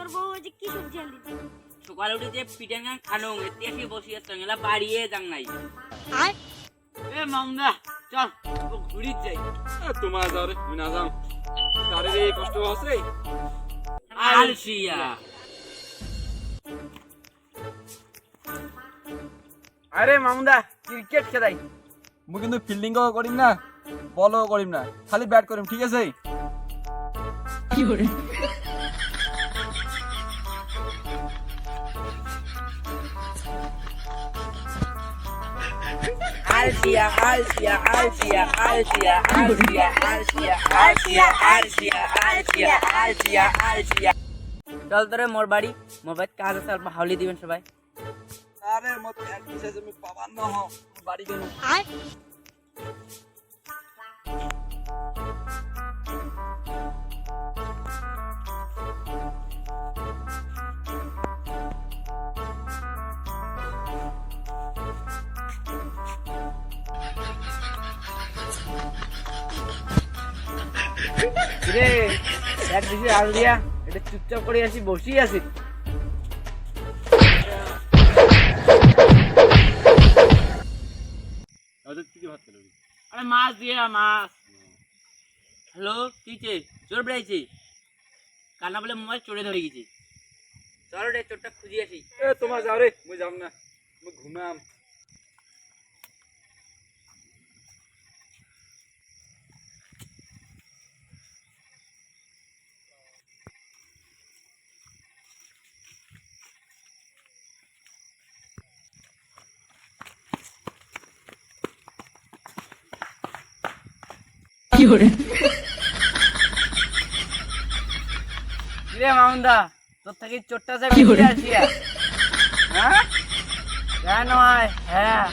তোর যে কি সবজি আনলি সকালে উঠে যে খানো এতে এসে বসি আসতো এলা বাড়িয়ে যাং নাই। আয়। এ মামদা চল ঘুরি যাই তোমার যাও রে না যাও। শারীরিক কষ্ট হচ্ছে আলসিয়া। আরে মামুদা ক্রিকেট খেলাই মুই কিন্তু ফিল্ডিং করিম না বলও করিম না খালি ব্যাট করিম ঠিক আছে? চল তোরে মোর বাড়ি মোর বাড়ি কাজ আছে অল্প হাউলি দিবেন সবাই আরে মত এক বিশেষ আমি পাবার না হ বাড়ি গেল রে এক দিকে আল দিয়া। এটা চুপচাপ করে আসি বসি আছি। কি ভাত খেলো আরে মাছ দিয়ে মাছ। হ্যালো কিছে চোর বেড়াইছে? কান্না বলে মোবাইল চোরে ধরে গেছে। চলো রে চোরটা খুঁজি আসি। এ তোমার যাও রে মুই যাম না। মুই ঘুমাম। রে মামুদা তোর থেকে চোরটা যাবে কি হ্যাঁ? কেন আয়? হ্যাঁ।